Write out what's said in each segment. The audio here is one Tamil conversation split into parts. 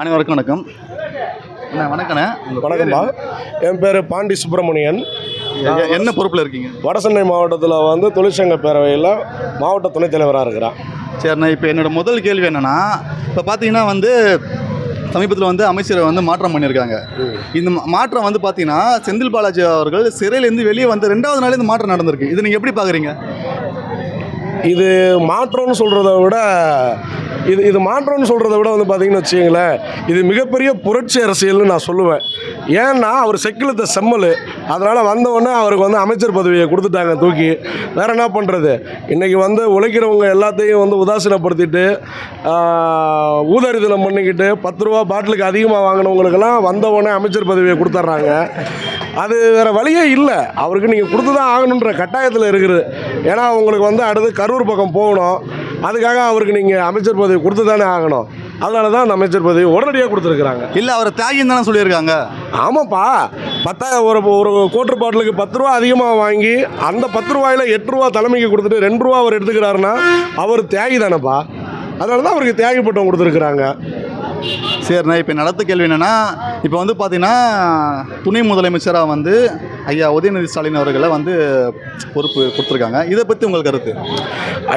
அனைவருக்கும் வணக்கம். அண்ணா வணக்கண்ணே. உங்கள் வணக்கம்பா என் பேர் பாண்டி சுப்பிரமணியன். என்ன பொறுப்பில் இருக்கீங்க? வடசென்னை மாவட்டத்தில் வந்து தொழிற்சங்க பேரவையில் மாவட்ட துணைத் தலைவராக இருக்கிறேன் சரிண்ணா இப்போ என்னோட முதல் கேள்வி என்னன்னா இப்போ பார்த்தீங்கன்னா வந்து சமீபத்தில் வந்து அமைச்சரை வந்து மாற்றம் பண்ணியிருக்காங்க. இந்த மாற்றம் வந்து பார்த்தீங்கன்னா செந்தில் பாலாஜி அவர்கள் சிறையிலேருந்து வெளியே வந்து ரெண்டாவது நாளே இந்த மாற்றம் நடந்திருக்கு. இது நீங்கள் எப்படி பார்க்குறீங்க இது மாற்றம்னு சொல்கிறத விட இது இது மாற்றம்னு சொல்கிறத விட வந்து பார்த்தீங்கன்னு வச்சுங்களேன் இது மிகப்பெரிய புரட்சி அரசியல்னு நான் சொல்லுவேன். ஏன்னா அவர் செக்கிலத்த செம்மல். அதனால் வந்தவொடனே அவருக்கு வந்து அமைச்சர் பதவியை கொடுத்துட்டாங்க தூக்கி. வேறு என்ன பண்ணுறது இன்றைக்கி வந்து உழைக்கிறவங்க எல்லாத்தையும் வந்து உதாசீனப்படுத்திட்டு ஆஹ், பண்ணிக்கிட்டு பத்து ரூபா பாட்டிலுக்கு அதிகமாக வாங்கினவங்களுக்கெல்லாம் வந்தவொடனே அமைச்சர் பதவியை கொடுத்துட்றாங்க அது வேறு வழியே இல்லை. அவருக்கு நீங்கள் கொடுத்து தான் ஆகணுன்ற கட்டாயத்தில் இருக்குது. ஏன்னா அவங்களுக்கு வந்து அடுத்து கரூர் பக்கம் போகணும். அதுக்காக அவருக்கு நீங்கள் அமைச்சர் பதவி கொடுத்து தானே ஆகணும். அதனால தான் அமைச்சர் பதவி உடனடியாக கொடுத்துருக்குறாங்க. இல்லை அவர் தியாகின்னு தானே சொல்லியிருக்காங்க? ஆமாப்பா. பத்தாயிரம் ஒரு ஒரு கோட்டர் பாட்டிலுக்கு பத்து ரூபா அதிகமாக வாங்கி அந்த பத்து ரூபாயில் எட்டு ரூபா தலைமைக்கு கொடுத்துட்டு ரெண்டு ரூபா அவர் எடுத்துக்கிறாருன்னா அவர் தியாகி தானேப்பா. அதனால தான் அவருக்கு தியாகி பட்டம் கொடுத்துருக்குறாங்க. சரிண்ணா இப்போ நடத்த கேள்வி என்னென்னா இப்போ வந்து பார்த்தீங்கன்னா துணை முதலமைச்சராக வந்து ஐயா உதயநிதி ஸ்டாலின் அவர்களை வந்து பொறுப்பு கொடுத்துருக்காங்க. இதை பற்றி உங்கள் கருத்து?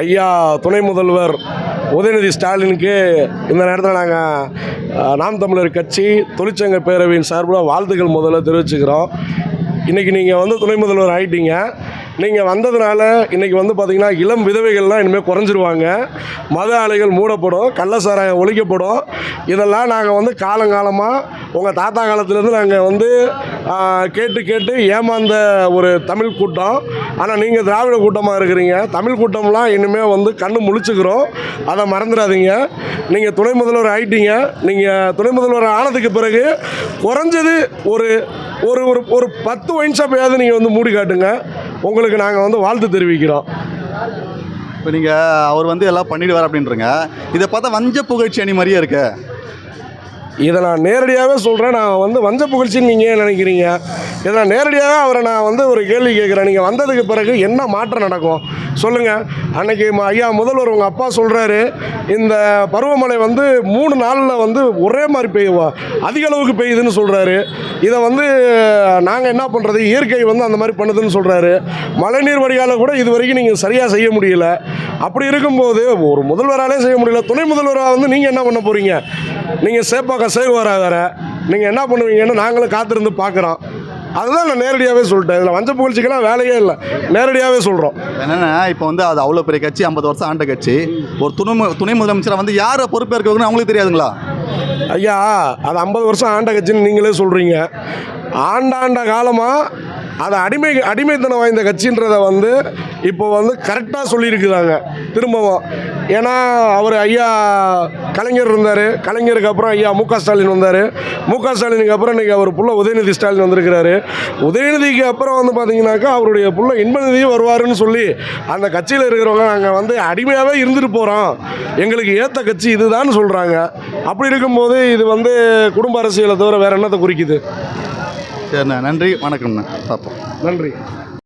ஐயா துணை முதல்வர் உதயநிதி ஸ்டாலினுக்கு இந்த நேரத்தில் நாங்கள் நாம் தமிழர் கட்சி தொழிற்சங்க பேரவையின் சார்பில் வாழ்த்துக்கள் முதல்ல தெரிவிச்சுக்கிறோம். இன்றைக்கி நீங்கள் வந்து துணை முதல்வர் ஆகிட்டீங்க நீங்கள் வந்ததுனால இன்றைக்கி வந்து பார்த்திங்கன்னா இளம் விதவைகள்லாம் இனிமேல் குறைஞ்சிருவாங்க. மத ஆலைகள் மூடப்படும் கள்ள சாராயம் ஒழிக்கப்படும். இதெல்லாம் நாங்கள் வந்து காலங்காலமாக உங்கள் தாத்தா காலத்துலேருந்து நாங்கள் வந்து கேட்டு கேட்டு ஏமாந்த ஒரு தமிழ் கூட்டம். ஆனால் நீங்கள் திராவிட கூட்டமாக இருக்கிறீங்க. தமிழ் கூட்டம்லாம் இனிமேல் வந்து கண்ணு முழிச்சுக்கிறோம். அதை மறந்துடாதீங்க. நீங்கள் துணை முதல்வர் ஆயிட்டீங்க. நீங்கள் துணை முதல்வர் ஆனதுக்கு பிறகு குறைஞ்சது ஒரு ஒரு ஒரு ஒரு பத்து ஒயின் ஷாப்பையாவது நீங்கள் வந்து மூடி காட்டுங்க. உங்களுக்கு நாங்கள் வந்து வாழ்த்து தெரிவிக்கிறோம். இப்போ நீங்கள் அவர் வந்து எல்லாம் பண்ணிடுவார் அப்படின்றங்க. இதை பார்த்தா வஞ்ச புகழ்ச்சி அணி மாதிரியே இருக்கு. இதை நான் நேரடியாகவே சொல்கிறேன் நான் வந்து வஞ்ச புகழ்ச்சின்னு நீங்கள் ஏன் நினைக்கிறீங்க? இதை நான் நேரடியாகவே அவரை நான் வந்து ஒரு கேள்வி கேட்குறேன். நீங்கள் வந்ததுக்கு பிறகு என்ன மாற்றம் நடக்கும்? சொல்லுங்கள் அன்னைக்கு ஐயா முதல்வர் உங்கள் அப்பா சொல்கிறாரு இந்த பருவமழை வந்து மூணு நாளில் வந்து ஒரே மாதிரி பெய்யும் அதிக அளவுக்கு பெய்யுதுன்னு சொல்கிறாரு இதை வந்து நாங்கள் என்ன பண்ணுறது இயற்கை வந்து அந்த மாதிரி பண்ணுதுன்னு சொல்கிறாரு மழைநீர் வடிகால கூட இது வரைக்கும் நீங்கள் சரியாக செய்ய முடியல. அப்படி இருக்கும்போது ஒரு முதல்வராலே செய்ய முடியல. துணை முதல்வராக வந்து நீங்கள் என்ன பண்ண போகிறீங்க நீங்கள் சேப்பாக்க சேகுவாரா வேறு நீங்கள் என்ன பண்ணுவீங்கன்னு நாங்களும் காத்திருந்து பார்க்குறோம் அதுதான் நான் நேரடியாகவே சொல்லிட்டேன். இதில் வஞ்ச புகழ்ச்சிக்கெல்லாம் வேலையே இல்லை. நேரடியாகவே சொல்கிறோம் என்னென்னா இப்போ வந்து அது அவ்வளோ பெரிய கட்சி ஐம்பது வருஷம் ஆண்ட கட்சி. ஒரு துணை துணை முதலமைச்சரை வந்து யாரை பொறுப்பேற்கணும்னு அவங்களுக்கு தெரியாதுங்களா? ஐயா அது ஐம்பது வருஷம் ஆண்ட கட்சின்னு நீங்களே சொல்கிறீங்க ஆண்டாண்ட காலமாக அது அடிமை அடிமைத்தனம் வாய்ந்த கட்சின்றதை வந்து இப்போ வந்து கரெக்டாக சொல்லியிருக்கிறாங்க. திரும்பவும். ஏன்னா அவர் ஐயா கலைஞர் இருந்தார். கலைஞருக்கு அப்புறம் ஐயா மு க ஸ்டாலின் வந்தார். மு க ஸ்டாலினுக்கு அப்புறம் இன்றைக்கி அவர் புள்ள உதயநிதி ஸ்டாலின் வந்திருக்கிறாரு. உதயநிதிக்கு அப்புறம் வந்து பார்த்தீங்கன்னாக்கா அவருடைய புள்ள இன்பநிதியும் வருவாருன்னு சொல்லி அந்த கட்சியில் இருக்கிறவங்க நாங்கள் வந்து அடிமையாகவே இருந்துட்டு போகிறோம் எங்களுக்கு ஏற்ற கட்சி இதுதான் சொல்கிறாங்க அப்படி இருக்கும்போது இது வந்து குடும்ப அரசியலை தவிர வேறு என்னத்தை குறிக்குது? சரிண்ணா. நன்றி. வணக்கம்ண்ணா. பார்ப்போம். நன்றி.